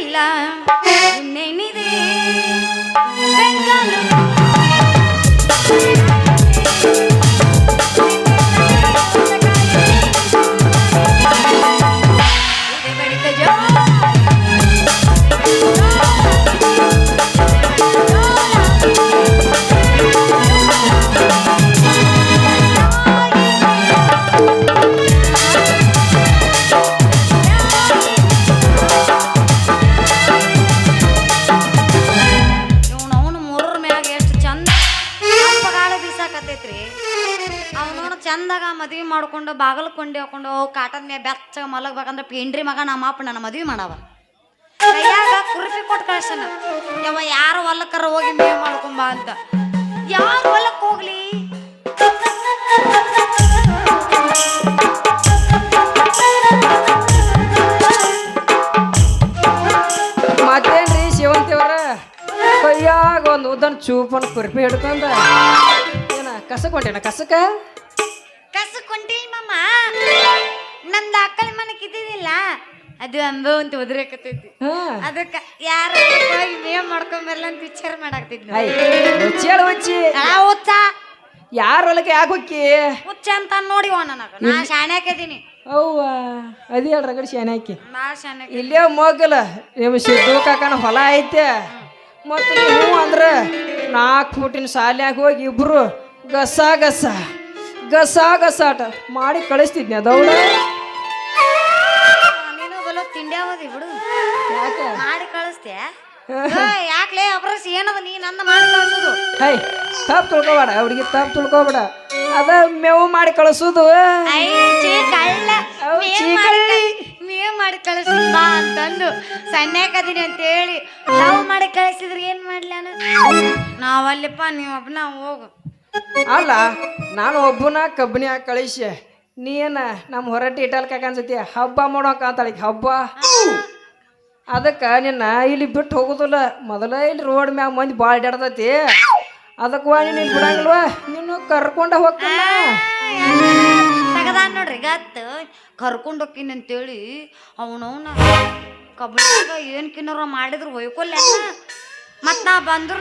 ಇಲ್ಲ ಚಂದಾಗ ಮದ್ವಿ ಮಾಡ್ಕೊಂಡು, ಬಾಗಲ ಕೊಂಡಿ ಹಾಕೊಂಡು ಕಾಟದ ಮೇಲೆ ಬೆಚ್ಚಗ ಮಲಗ್ಬೇಕಂದ್ರೆ ಪೇಂಡ್ರಿ ಮಗ ನಮ್ಮ ಅಪ್ಪ ನನ್ನ ಮದ್ವಿ ಮಾಡವ. ಕೈಯಾಗ ಕುರುಪಿ ಕೊಟ್ಟು ಕಳ್ಸನ. ಯಾವ ಯಾರು ಹೊಲಕ್ಕರ ಹೋಗಿ ಮದುವೆ ಮಾಡ್ಕೊಂಬ ಅಂತ. ಯಾರು ಹೊಲಕ್ಕೆ ಹೋಗ್ಲಿ? ಮತ್ತೇನ್ರಿ ಶಿವಂತಿಯವ್ರ ಕೈಯಾಗ ಒಂದು ಉದ್ದನ್ ಚೂಪನ್ ಕುರ್ಪಿ ಹಿಡ್ಕೊಂಡ. ಏನ, ಕಸಕ್ ಹೊಂಟೇನ ಕಸಕ ಕಸ ಕೊಂಟಿಲ್ ಮಮ್ಮ ನಮ್ದು ಅಕ್ಕಳ ಮನಕ್ ಇದ್ದಿದ್ದಿಲ್ಲ. ಅದು ಅಂಬ ಅಂತ ಒದ್ರಕತ್ತೈತಿ ಅದಕ್ಕ ಯಾರ ಹೋಗಿ ಮೇವ್ ಮಾಡ್ಕೊಂಬರ್ಲ ಅಂತ ವಿಚಾರ ಮಾಡಾಕ್ತಿದ್ವಿ ಐ ಹುಚ್ಚಿ ಆ ಹುಚ್ಚ. ಯಾರ ಹೊಲಕ್ಕೆ ಯಾಕೆ ಹೊಕ್ಕಿ? ಹುಚ್ಚ ಅಂತ ನೋಡಿ ನನಗ. ನಾ ಶಾಣ್ಯಾಕದೀನಿ ಅವ್ವ ಅದೇ ಹೇಳ್ರ ಕಡೆ ಶಾನೆ ಹಾಕಿ. ನಾ ಶಾಣ್ಯಾಕ ಇಲ್ಲೇ ಮೋಗಲ ನಿಮ್ಮ ಸಿದ್ದು ಕಾಕನ ಹೊಲ ಐತೆ. ಮತ್ತೆ ನೀವು ಅಂದ್ರೆ ನಾಲ್ಕು ಫೂಟಿನ ಶಾಲ್ಯಾಗ ಹೋಗಿ ಇಬ್ರು ಗಸ ಗಸ ಗಸ ಗಸಾಟ ಮಾಡಿ ಕಳಿಸ್ತಿದ್ನಿ ಅದೌಡ ನೀನು ಬಲ ತಿಂಡಿ ಅವದಿ ಬಿಡು ಯಾಕೆ? ಮಾಡಿ ಕಳಿಸ್ತೆ ಯಾಕ್ಲೇ ಅಬ್ರಸ್ ಏನದ ನೀ ನನ್ನ ಮಾಡಿ ಕಳ್ಸೋದು? ಹೈ ತಪ್ಪು ತಿಳ್ಕೊಬೇಡ ಹುಡುಗಿ ತಪ್ಪು ತಿಳ್ಕೊಬೇಡ. ಅದ ಮೇವು ಮಾಡಿ ಕಳಿಸೋದು. ಐ ಚೀ ಕಳ್ಳ. ಅವ್ ಮಾಡಿ ಕಳ್ಳಿ. ಕಳ್- ಮಾಡಿ ಕಳಿಸಿ ಬಾ ಅಂತಂದು ಸಣ್ಣಕದೀನಿ ಅಂತ ಹೇಳಿ ಲವ್ ಮಾಡಿ ಕಳಿಸಿದ್ರೆ ಏನ್ ಮಾಡ್ಲಿ ನಾವಲ್ಲಿಪ್ಪ ನೀವು ಒಬ್ಬನ ಹೋಗು. ಅಲ್ಲ, ನಾನು ಒಬ್ಬನ ಕಬ್ಬಿನಿ ಕಳಿಸಿ. ನೀನ ನಮ್ಮ ಹೊರಟಿ ಇಟಲ್ಕಾಕ ಅನ್ಸತಿ ಹಬ್ಬ ಮಾಡೋಕ ಅಂತಾಳೆ ಹಬ್ಬ? ಅದಕ್ಕೆ ನಿನ್ನ ಇಲ್ಲಿ ಬಿಟ್ಟು ಹೋಗೋದಿಲ್ಲ. ಮೊದಲೇ ಇಲ್ಲಿ ರೋಡ್ ಮ್ಯಾಗ ಮಂದಿ ಭಾಳ ಅಡ್ಯಾಡ್ತೈತಿ. ಅದಕ್ಕೆ ವಾ ನೀನು ಬಿಡಂಗಿಲ್ವಾ? ನೀನು ಕರ್ಕೊಂಡ ಹೋಗ್ತಾನ. ನೋಡ್ರಿ ಕರ್ಕೊಂಡು ಹೋಗ್ತೀನಿ ಅಂತೇಳಿ ಅವನವನ ಕಬ್ಬಿಣ ಏನು ಕಿನ್ನರ ಮಾಡಿದ್ರು ಹೊಯ್ಕೊಲ್ಲ ಮತ್ತೆ ನಾ ಬಂದ್ರು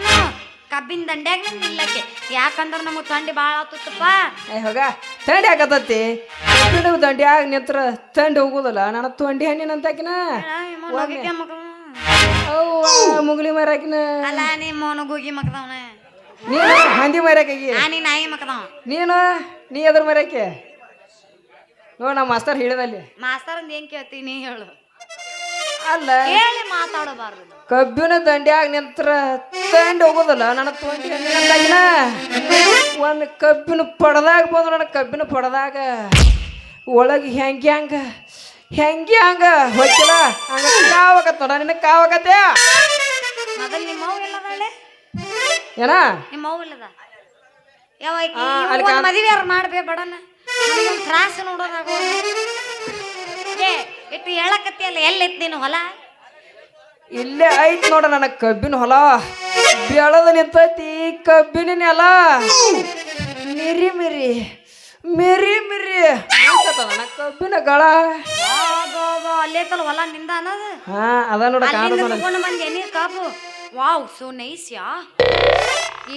ಕಬ್ಬಿನ ದಂಡ್ಯಾಗ ನಿಲ್ಲಕ್ಕೆ. ಯಾಕಂದ್ರ ನಮಗ್ ಥಂಡಿ ಭಾಳ ಆತುತ್ತಪ್ಪ. ಏ ಹೋಗ. ಥಂಡಿ ಆಗತೈತಿ ಕಬ್ಬಿಣ ದಂಡ್ಯಾಗ ನಿಂತ್ರ ಥಂಡಿ ಹೋಗುದಲ್ಲ. ನನ್ನ ಥಂಡಿ ಹಣ್ಣಿನ ಅಂತಾಕಿನ ಲೋಕಿಕೆ ಮುಗಲಿ ಅವ್ವ ಮುಗುಳಿ ಮರಾಕಿನ ಅಲ್ಲ ನಿಮ್ಮ ಮೋನು ಗೂಗಿ ಮಕದವನ ನೀನು ಹಂದಿ ಮರ್ಯಾಕಾಗಿ ನೀ ನಾಯಿ ಮಕದವ ನೀನು? ನೀ ಎದ್ರ ಮರ್ಯಾಕೆ ನೋಡ ನಮ್ಮ ಮಾಸ್ತರ್ ಹೇಳಿದಲ್ಲಿ ಮಾಸ್ತರ್ ಅಂದ್ ಏನ್ ಕೇಳ್ತೀನಿ ಹೇಳು. ಅಲ್ಲ. ಹೇಳಿ ಮಾತಾಡಬಾರ್ದು. ಕಬ್ಬಿನ ದಂಡ್ಯಾಗ ನಿಂತ್ರ ತಂಡಿ ಹೋಗೋದಲ್ಲ ನನ್ನ ತೊಂಡಿ ಒಂದು ಕಬ್ಬಿನ ಪಡದಾಗ ಬಂದು ನನ್ನ ಕಬ್ಬಿನ ಪಡದಾಗ ಒಳಗೆ ಹೆಂಗೆ ಹಂಗ ಹೆಂಗೆ ಹಂಗ? ಹೋಗಿಲ್ಲ ಹಂಗ ಕಾವಾಗತ್ತ ನೋಡ ನಿನ್ನ ಕಾವಾಗತ್ತೆ ನಿಮ್ಮ ಎಲ್ಲದಾಳೆ ಏನ? ನಿಮ್ಮ ಯಾವ ಮದುವೆ ಯಾರು ಮಾಡ್ಬೇ ಬಡನ? ತ್ರಾಸ ನೋಡೋದಾಗ ಏ ಇಟ್ಟು ಹೇಳಕತ್ತಿಯಲ್ಲ ಎಲ್ಲಿತ್ತು ನೀನು ಹೊಲ? ಇಲ್ಲೇ ಐತ್ ನೋಡ ನನ್ನ ಕಬ್ಬಿನ ಹೊಲ. ಬೆಳದ ನಿಂತೈತಿ ಕಬ್ಬಿನ ನೆಲ. ಮಿರಿ ಮಿರಿ ಮಿರಿ ಮಿರಿ. ನನ್ನ ಕಬ್ಬಿನ ಗಳ. ಅಲ್ಲೇತಲ್ಲ ಹೊಲ ನಿಂದ ಅನ್ನೋದು? ಹಾ ಅದ ನೋಡ ತಗೊಂಡು ಬಂದೆ ನೀ ಕಾಪು ವಾವ್ ಸೋ ನೈಸ್ ಯಾ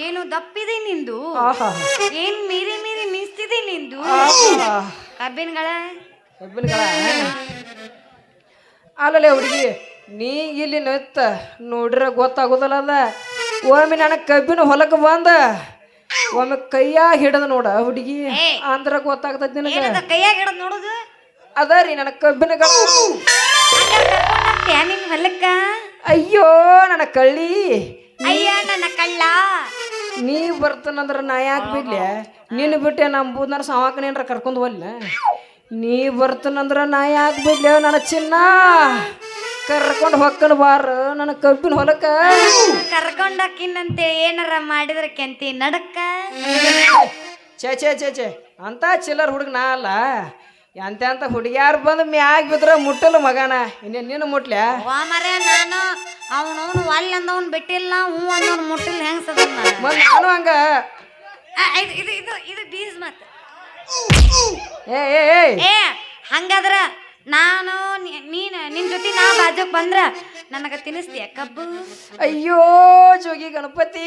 ಏನು ದಪ್ಪಿದೆ ನಿಂದು? ಏನ್ ಮೀರಿ ಮೀರಿ ಮಿಸ್ತಿದೆ ನಿಂದು? ಕಬ್ಬಿನ ಕಬ್ಬಿನಗಳ ಕಬ್ಬಿನ ಗಳ. ಅಲ್ಲಲ್ಲೇ ಹುಡುಗಿ ನೀ ಇಲ್ಲಿ ನಿತ್ತ ನೋಡ್ರೆ ಗೊತ್ತಾಗೋದಲ್ಲ ಅದ. ಒಮ್ಮೆ ನನ್ನ ಕಬ್ಬಿನ ಹೊಲಕ್ಕೆ ಬಂದ ಒಮ್ಮೆ ಕೈಯಾಗ ಹಿಡದ ನೋಡ ಹುಡುಗಿ ಅಂದ್ರೆ ಗೊತ್ತಾಗ್ತದ ನಿನಗೆ? ಕೈಯಾಗ ಹಿಡದ್ ನೋಡುದು? ಅದ ರೀ ನನ್ನ ಕಬ್ಬಿನ ನಿನ್ ಹೊಲಕ್ಕ? ಅಯ್ಯೋ ನನ್ನ ಕಳ್ಳಿ. ಅಯ್ಯ ನನ್ನ ಕಳ್ಳ. ನೀ ಬರ್ತನಂದ್ರ ನಾ ಯಾಕೆ ಬಿಡ್ಲಿ? ನೀನು ಬಿಟ್ಟೆ ನಮ್ಮ ನನ್ನ ಸಾವಾಕನೇನ್ರ ಕರ್ಕೊಂಡು ಹೋಗ್ಲ. ನೀ ಬರ್ತನಂದ್ರ ನಾ ಯಾಕೆ ಬಿಡ್ಲೆ ನನ್ನ ಚಿನ್ನ. ಕರ್ಕೊಂಡು ಹೊಕ್ಕನ ಬಾರ ನನ್ನ ಕಬ್ಬಿನ ಹೊಲಕ್ಕ. ಕರ್ಕೊಂಡಕ್ಕಿನಂತೆ ಏನಾರ ಮಾಡಿದ್ರ ಕೆಂತಿ ನಡಕ್ಕ? ಛೇ ಛೇ ಚೇ ಛೇ ಅಂತ ಚಿಲ್ಲರ್ ಹುಡುಗ ನಾ ಅಲ್ಲ. ಎಂತ ಎಂತ ಹುಡುಗ್ಯಾರು ಬಂದು ಮ್ಯಾಗ ಬಿದ್ರ ಮುಟ್ಟಲ್ಲ ಮಗನ. ಇನ್ನೇನು ನೀನು ಮುಟ್ಲ್ಯಾ ವಾ ಮರೆ ನಾನು ಅವನವನು ಅಲ್ಲಿ ಅಂದವನ್ ಬಿಟ್ಟಿಲ್ಲ ಹ್ಞೂ ಅಂದವನ್ ಮುಟ್ಟಿಲ್ಲ ಹೆಂಗ್ ಸದ ನಾನು ಹಂಗ. ಇದು ಇದು ಇದು ಬೀಸ್ ಮತ್ ಏ ಏ ಏ. ಏ ಹಂಗಾದ್ರ ನಾನು ನೀ- ನೀನ್ ನಿನ್ ಜೊತೆ ನಾ ಬಾಜಕ್ ಬಂದ್ರ ನನಗ ತಿನ್ನಿಸ್ತೀಯ ಕಬ್ಬು? ಅಯ್ಯೋ ಜೋಗಿ ಗಣಪತಿ.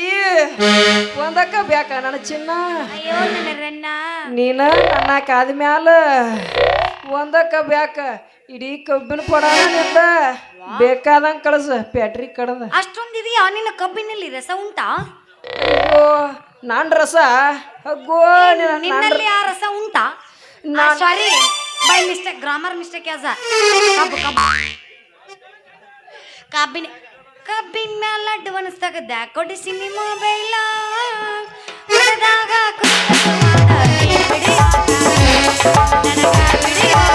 ಒಂದಕ್ಕ ಬ್ಯಾಕ ನನ್ನ ಚಿನ್ನ? ಅಯ್ಯೋ ನನ್ನ ರನ್ನ ನೀನ ನನ್ನ ಕಾದ ಮ್ಯಾಲ? ಒಂದಕ್ಕ ಬ್ಯಾಕ ಇಡೀ ಕಬ್ಬಿನ ಕೊಡ ನಿಂದ ಬೇಕಾದಂಗ ಕಳಸ ಪ್ಯಾಟ್ರಿ ಕಡದ. ಅಷ್ಟೊಂದಿದೆಯಾ ನಿನ್ನ ಕಬ್ಬಿನಲ್ಲಿ ರಸ ಉಂಟಾ? ಅಯ್ಯೋ ನಾನ್ ರಸ? ಅಗ್ಗೋ ನಿನ್ನ ನಾನ್ ನಿನ್ನಲ್ಲಿ ಆ ರಸ ಉಂಟಾ? Sorry by mistake grammar mistake ಯಾಸ ಕಬ್ಬು ಕಬ್ಬು. ಕಬ್ಬಿನ ಕಬ್ಬಿನ ಮ್ಯಾಲ ಅಡ್ವಾನ್ಸ್ ತಗದ ಕೊಡಿಸಿ ನಿಮ್ಮ ಮೊಬೈಲ. ಹೊಡೆದಾಗ ಸ್ಮೈಲ್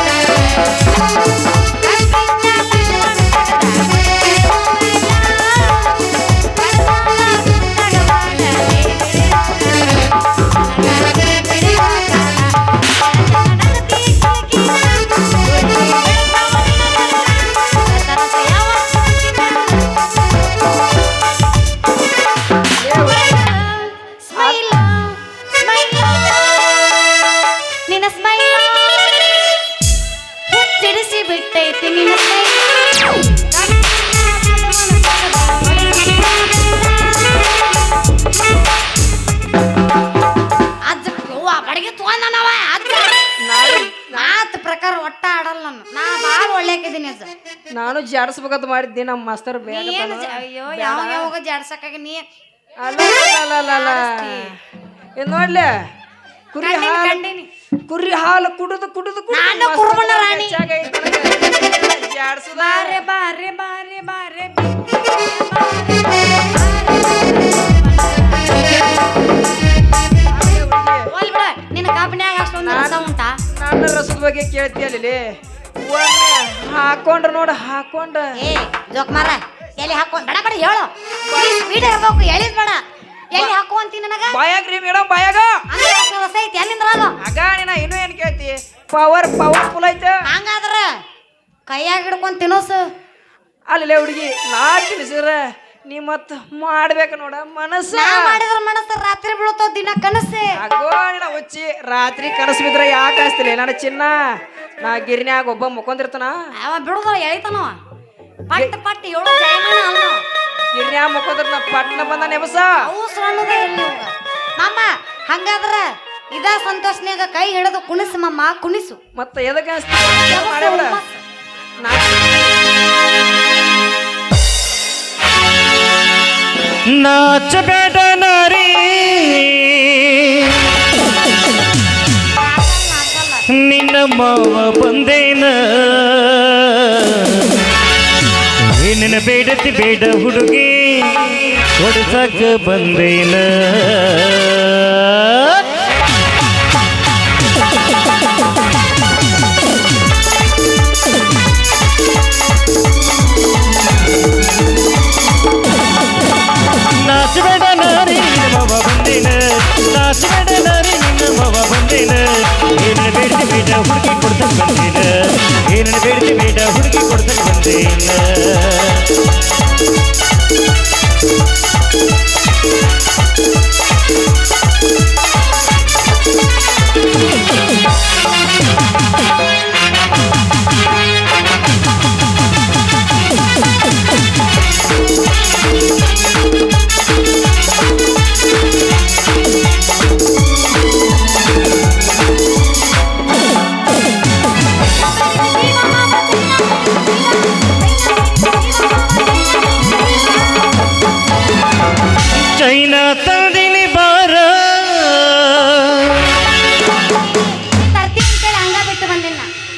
ಜಾಡಿಸ್ಬೇಕಂತ ಮಾಡಿದ್ದೆ ನಮ್ಮ ಮಾಸ್ತರ್ ನೀ ಬೇಡ ಏನು ಜ- ಅಯ್ಯೋ ಯಾವ ಯಾವಾಗ ಜಾಡ್ಸಕ್ಕಾಗ ನೀ? ಅಲ್ಲ ಅಲ್ಲ ಅಲ್ಲ ಅಲ್ಲ ಏನ್ ನೋಡ್ಲೆ. ಕುರಿ ಕಂಡೀನಿ, ಹಾಲು ಕಂಡೀನಿ. ಕುರಿ ಹಾಲು ಕುಡಿದು ಕುಡಿದು ನಾನು ಕುರುಬನ ರಾಣಿ. ಜಾಡ್ಸುದ. ಬಾರೆ ಬಾರೆ ಬಾರೆ ಬಾರೆ ಬಿಡ. ನಿನ್ನ ಅಷ್ಟೊಂದು ರಸ ಉಂಟಾ? ರಸದ ಬಗ್ಗೆ ಕೇಳ್ತೀಯಲ್ಲಿ ಹಾಕೊಂಡ್ರ ನೋಡ ಹಾಕೊಂಡ ಏ ಜೋಕ್ ಮಾರ ಎಲ್ಲಿ ಹಾಕೊಂಡ್ ಬೇಡ ಬೇಡ ಹೇಳು. ಸ್ಪೀಡ್ ಇರ್ಬೇಕು ಎಳಿದ್ ಬೇಡ. ಎಲ್ಲಿ ಹಾಕು ಅಂತೀನಿ ನನಗ? ಬಾಯಾಗ ರೀ ಮೇಡಮ್ ಬಾಯಾಗ. ಅಂದ್ರೆ ಐತಿ ಎಲ್ಲಿಂದ್ರ ಅದು ಆಗ ನೀನ ಇನ್ನೂ ಏನ್ ಕೇಳ್ತಿ? ಪವರ್ ಪವರ್ಫುಲ್ ಐತೆ. ಹಂಗಾದ್ರ ಕೈಯಾಗ ಹಿಡ್ಕೊಂಡ್ ತಿನ್ನೋಸು. ಅಲ್ಲಿ ಹುಡುಗಿ ನಾ ತಿಳಿಸಿರ ನೀ ಮತ್ ಮಾಡ್ಬೇಕ ನೋಡ ಮನಸ್ಸ. ನಾ ಮಾಡಿದ್ರ ಮನಸ್ಸು ರಾತ್ರಿ ಬೀಳ್ತಾವ ದಿನ ಕನಸೆ. ಅಗೋಣ ನಿನ ಹುಚ್ಚಿ ರಾತ್ರಿ ಕನಸು ಬಿದ್ರ ಯಾಕೆ ಅನಿಸ್ತಿಲ್ಲ ನನ್ನ ಚಿನ್ನ ನಾ ಗಿರ್ನ್ಯಾಗ ಒಬ್ಬ ಮುಕೊಂದಿರ್ತನ ಅವ ಬಿಡುದ ಎಳಿತಾನವ ಪಟ್ ಪಟ್ ಏಳು ಗಿರ್ನ್ಯಾಗ ಮುಕ್ಕೊಂದ್ರ ನಾ ಪಟ್ನ ಬಂದ ನೆಬಸ. ಅವು ಸಣ್ಣದ ಮಾಮ ಹಂಗಾದ್ರ ಇದ ಸಂತೋಷನ್ಯಾಗ ಕೈ ಹಿಡಿದು ಕುಣಿಸು ಮಮ್ಮ ಕುಣಿಸು. ಮತ್ತೆ ಎದಕ್ಕೆ ಅನಿಸ್ತಿ ನಾಚಬೇಡ ನಾರಿ. ನಿನ್ನ ಮಾವ ಬಂದೇನ? ಏನಿನ ಬೇಡತಿ ಬೇಡ ಹುಡುಗಿ ಹೊಡ್ಸಕ ಬಂದೇನ? Marina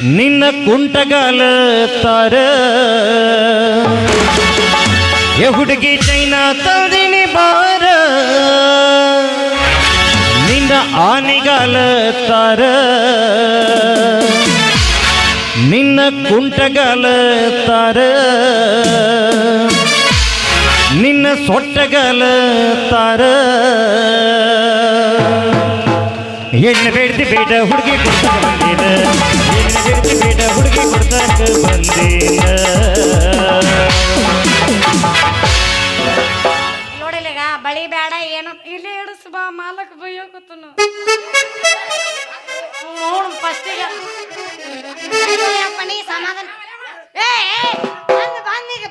ನಿನ್ನ ಕುಂಟಗಾಲ ತಾರ. ಎ ಹುಡುಗಿ ಚೈನಾ ತಂದಿನಿ ಬಾರ. ನಿನ್ನ ಆನಿಗಾಲ ತಾರ. ನಿನ್ನ ಕುಂಟಗಾಲ ತಾರ. ನಿನ್ನ ಸೊಟ್ಟಗಾಲ ತಾರ. ಎಣ್ಣೆ ಬೇಡ್ತಿ ಬೇಡ ಹುಡುಗಿ ಕುಂಟ ಬಂದೇನ ಜಗತ್ತಿ ಬೇಡ ಹುಡುಗಿ ಕೊಡ್ತಾಕ ಬಂದೇನ ನೋಡಿಲಿಗ, ಬಳಿ ಬೇಡ ಏನು? ಇಲ್ಲಿ ಇಡಿಸ್ ಬಾ ಮಾಲಕ್ ಬೈಯೋ ಕೂತನು. ನೋಡು ಫಸ್ಟಿಗೆ ನೀ ಸಮಾಧಾನ ಏ, ಬಂದು ಬಂದು ಈಗ